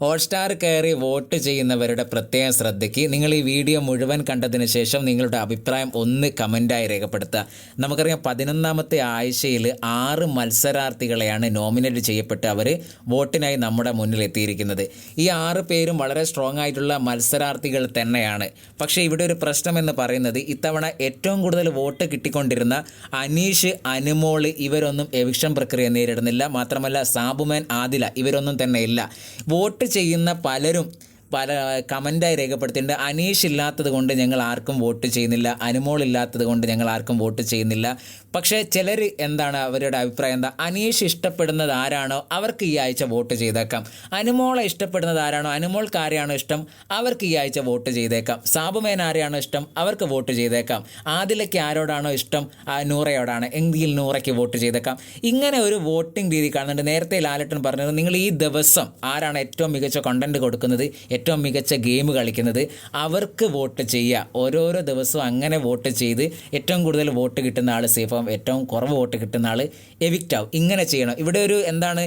Hotstar കയറി vote ചെയ്യുന്നവരുടെ പ്രത്യേക ശ്രദ്ധയ്ക്ക് നിങ്ങൾ ഈ വീഡിയോ മുഴുവൻ കണ്ടതിന് ശേഷം നിങ്ങളുടെ അഭിപ്രായം ഒന്ന് കമന്റായി രേഖപ്പെടുത്തുക. നമുക്കറിയാം പതിനൊന്നാമത്തെ ആഴ്ചയിൽ ആറ് മത്സരാർത്ഥികളെയാണ് നോമിനേറ്റ് ചെയ്യപ്പെട്ട് അവർ വോട്ടിനായി നമ്മുടെ മുന്നിൽ എത്തിയിരിക്കുന്നത്. ഈ ആറ് പേരും വളരെ സ്ട്രോങ് ആയിട്ടുള്ള മത്സരാർത്ഥികൾ തന്നെയാണ്. പക്ഷേ ഇവിടെ ഒരു പ്രശ്നം എന്ന് പറയുന്നത് ഇത്തവണ ഏറ്റവും കൂടുതൽ വോട്ട് കിട്ടിക്കൊണ്ടിരുന്ന അനീഷ് അനുമോൾ ഇവരൊന്നും എവിക്ഷൻ പ്രക്രിയ നേരിടുന്നില്ല. മാത്രമല്ല സാബുമാൻ ആദില ഇവരൊന്നും തന്നെ ഇല്ല വോട്ട് ചെയ്യുന്ന പലരും പല കമന്റായി രേഖപ്പെടുത്തിയിട്ടുണ്ട്. അനീഷ് ഇല്ലാത്തത് കൊണ്ട് ഞങ്ങൾ ആർക്കും വോട്ട് ചെയ്യുന്നില്ല. അനുമോൾ ഇല്ലാത്തത് കൊണ്ട് ഞങ്ങൾ ആർക്കും വോട്ട് ചെയ്യുന്നില്ല. പക്ഷേ ചിലർ എന്താണ് അവരുടെ അഭിപ്രായം എന്താ? അനീഷ് ഇഷ്ടപ്പെടുന്നത് ആരാണോ? അവർക്ക് ഈ ആഴ്ച വോട്ട് ചെയ്തേക്കാം. അനുമോളെ ഇഷ്ടപ്പെടുന്നത് ആരാണോ? അനുമോൾക്ക് ആരെയാണോ ഇഷ്ടം? അവർക്ക് ഈ ആഴ്ച വോട്ട് ചെയ്തേക്കാം. സാബുമേൻ ആരെയാണോ ഇഷ്ടം? അവർക്ക് വോട്ട് ചെയ്തേക്കാം. ആദിലയ്ക്ക് ആരോടാണോ ഇഷ്ടം? നൂറയോടാണ്. എങ്കിൽ നൂറയ്ക്ക് വോട്ട് ചെയ്തേക്കാം. ഇങ്ങനെ ഒരു വോട്ടിംഗ് രീതി കാണുന്നുണ്ട്. നേരത്തെ ലാലട്ടൻ പറഞ്ഞത് നിങ്ങൾ ഈ ദിവസം ആരാണ് ഏറ്റവും മികച്ച കണ്ടന്റ് കൊടുക്കുന്നത്? ഏറ്റവും മികച്ച ഗെയിം കളിക്കുന്നത് അവർക്ക് വോട്ട് ചെയ്യുക. ഓരോരോ ദിവസവും അങ്ങനെ വോട്ട് ചെയ്ത് ഏറ്റവും കൂടുതൽ വോട്ട് കിട്ടുന്ന ആൾ സേഫ് ആവും. ഏറ്റവും കുറവ് വോട്ട് കിട്ടുന്ന ആൾ എവിക്റ്റ് ആവും. ഇങ്ങനെ ചെയ്യണം. ഇവിടെ ഒരു എന്താണ്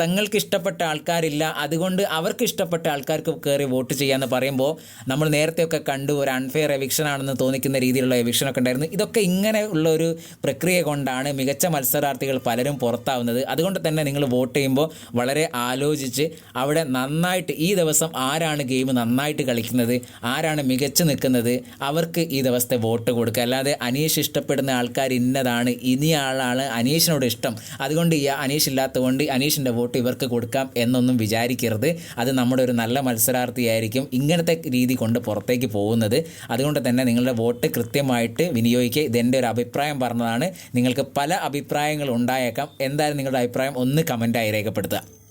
തങ്ങൾക്ക് ഇഷ്ടപ്പെട്ട ആൾക്കാരില്ല. അതുകൊണ്ട് അവർക്ക് ഇഷ്ടപ്പെട്ട ആൾക്കാർക്ക് കയറി വോട്ട് ചെയ്യാമെന്ന് പറയുമ്പോൾ നമ്മൾ നേരത്തെയൊക്കെ കണ്ടു ഒരു അൺഫെയർ എവിക്ഷൻ ആണെന്ന് തോന്നിക്കുന്ന രീതിയിലുള്ള എവിക്ഷനൊക്കെ ഉണ്ടായിരുന്നു. ഇതൊക്കെ ഇങ്ങനെ ഉള്ള ഒരു പ്രക്രിയ കൊണ്ടാണ് മികച്ച മത്സരാർത്ഥികൾ പലരും പുറത്താവുന്നത്. അതുകൊണ്ട് തന്നെ നിങ്ങൾ വോട്ട് ചെയ്യുമ്പോൾ വളരെ ആലോചിച്ച് അവിടെ നന്നായിട്ട് ഈ ദിവസം ആരാണ് ഗെയിം നന്നായിട്ട് കളിക്കുന്നത് ആരാണ് മികച്ചു നിൽക്കുന്നത് അവർക്ക് ഈ ദിവസത്തെ വോട്ട് കൊടുക്കുക. അല്ലാതെ അനീഷ് ഇഷ്ടപ്പെടുന്ന ആൾക്കാർ ഇന്നതാണ് ഇനി ആളാണ് അനീഷിനോട് ഇഷ്ടം. അതുകൊണ്ട് ഈ അനീഷ് ഇല്ലാത്തതുകൊണ്ട് അനീഷിന്റെ വോട്ട് ഇവർക്ക് കൊടുക്കാം എന്നൊന്നും വിചാരിക്കരുത്. അത് നമ്മുടെ ഒരു നല്ല മത്സരാർത്ഥിയായിരിക്കും ഇങ്ങനത്തെ രീതി കൊണ്ട് പുറത്തേക്ക് പോകുന്നത്. അതുകൊണ്ട് തന്നെ നിങ്ങളുടെ വോട്ട് കൃത്യമായിട്ട് വിനിയോഗിക്കുക. ഇതെന്റെ ഒരു അഭിപ്രായം പറഞ്ഞതാണ്. നിങ്ങൾക്ക് പല അഭിപ്രായങ്ങൾ ഉണ്ടായേക്കാം. എന്തായാലും നിങ്ങളുടെ അഭിപ്രായം ഒന്ന് കമന്റായി രേഖപ്പെടുത്തുക.